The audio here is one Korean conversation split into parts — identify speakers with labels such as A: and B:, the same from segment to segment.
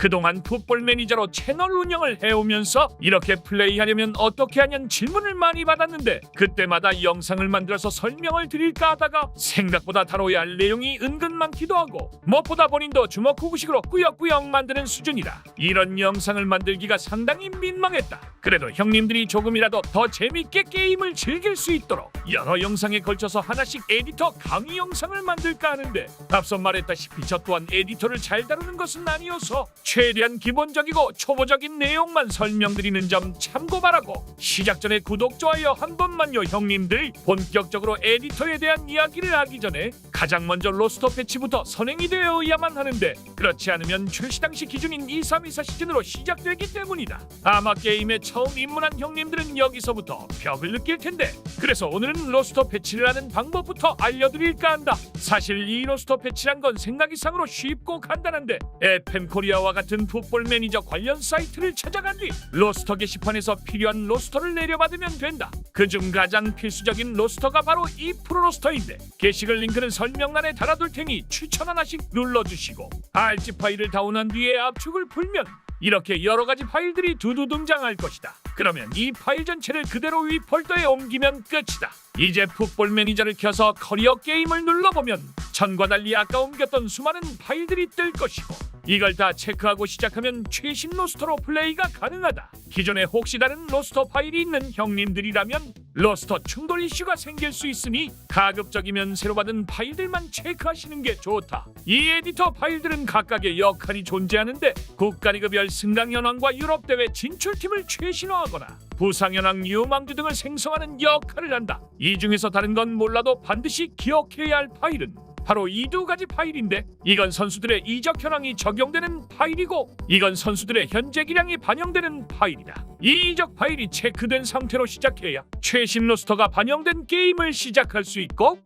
A: 그동안 풋볼 매니저로 채널 운영을 해오면서 이렇게 플레이하려면 어떻게 하냐는 질문을 많이 받았는데 그때마다 영상을 만들어서 설명을 드릴까 하다가 생각보다 다뤄야 할 내용이 은근 많기도 하고 무엇보다 본인도 주먹구구식으로 꾸역꾸역 만드는 수준이라 이런 영상을 만들기가 상당히 민망했다. 그래도 형님들이 조금이라도 더 재밌게 게임을 즐길 수 있도록 여러 영상에 걸쳐서 하나씩 에디터 강의 영상을 만들까 하는데 앞서 말했다시피 저 또한 에디터를 잘 다루는 것은 아니어서 최대한 기본적이고 초보적인 내용만 설명드리는 점 참고 바라고 시작 전에 구독 좋아요 한 번만요 형님들. 본격적으로 에디터에 대한 이야기를 하기 전에 가장 먼저 로스터 패치부터 선행이 되어야만 하는데 그렇지 않으면 출시 당시 기준인 2324 시즌으로 시작되기 때문이다. 아마 게임에 처음 입문한 형님들은 여기서부터 벽을 느낄 텐데 그래서 오늘은 로스터 패치를 하는 방법부터 알려드릴까 한다. 사실 이 로스터 패치란 건 생각 이상으로 쉽고 간단한데 FM 코리아와 같은 풋볼 매니저 관련 사이트를 찾아간 뒤 로스터 게시판에서 필요한 로스터를 내려받으면 된다. 그중 가장 필수적인 로스터가 바로 이 프로로스터인데 게시글 링크는 설명란에 달아둘 테니 추천 하나씩 눌러주시고 RG 파일을 다운한 뒤에 압축을 풀면 이렇게 여러 가지 파일들이 두두 등장할 것이다. 그러면 이 파일 전체를 그대로 위 폴더에 옮기면 끝이다. 이제 풋볼 매니저를 켜서 커리어 게임을 눌러보면 전과 달리 아까 옮겼던 수많은 파일들이 뜰 것이고 이걸 다 체크하고 시작하면 최신 로스터로 플레이가 가능하다. 기존에 혹시 다른 로스터 파일이 있는 형님들이라면 로스터 충돌 이슈가 생길 수 있으니 가급적이면 새로 받은 파일들만 체크하시는 게 좋다. 이 에디터 파일들은 각각의 역할이 존재하는데 국가리그별 승강 현황과 유럽 대회 진출팀을 최신화하거나 부상 현황 유망주 등을 생성하는 역할을 한다. 이 중에서 다른 건 몰라도 반드시 기억해야 할 파일은 바로 이 두 가지 파일인데 이건 선수들의 이적 현황이 적용되는 파일이고 이건 선수들의 현재 기량이 반영되는 파일이다. 이 이적 파일이 체크된 상태로 시작해야 최신 로스터가 반영된 게임을 시작할 수 있고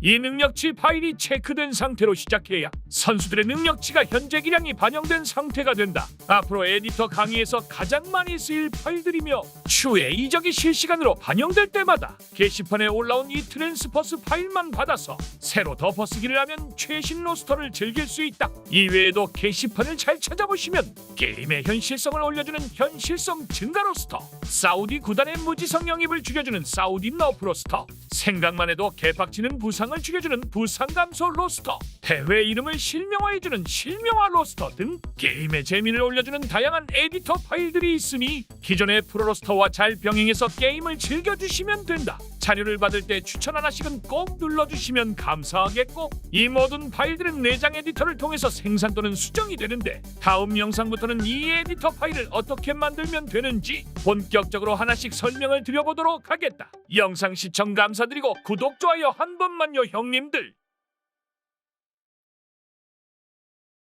A: 이 능력치 파일이 체크된 상태로 시작해야 선수들의 능력치가 현재 기량이 반영된 상태가 된다. 앞으로 에디터 강의에서 가장 많이 쓰일 파일들이며 추후에 이적이 실시간으로 반영될 때마다 게시판에 올라온 이 트랜스퍼스 파일만 받아서 새로 덮어쓰기를 하면 최신 로스터를 즐길 수 있다. 이외에도 게시판을 잘 찾아보시면 게임의 현실성을 올려주는 현실성 증가 로스터, 사우디 구단의 무지성 영입을 줄여주는 사우디 너프 로스터, 생각만 해도 개박치는 부 상을 줄여주는 부상 감소 로스터, 대회 이름을 실명화해주는 실명화 로스터 등 게임의 재미를 올려주는 다양한 에디터 파일들이 있으니 기존의 프로 로스터와 잘 병행해서 게임을 즐겨주시면 된다. 자료를 받을 때 추천 하나씩은 꼭 눌러주시면 감사하겠고 이 모든 파일들은 내장 에디터를 통해서 생산 또는 수정이 되는데 다음 영상부터는 이 에디터 파일을 어떻게 만들면 되는지 본격적으로 하나씩 설명을 드려보도록 하겠다. 영상 시청 감사드리고 구독, 좋아요 한 번만요 형님들.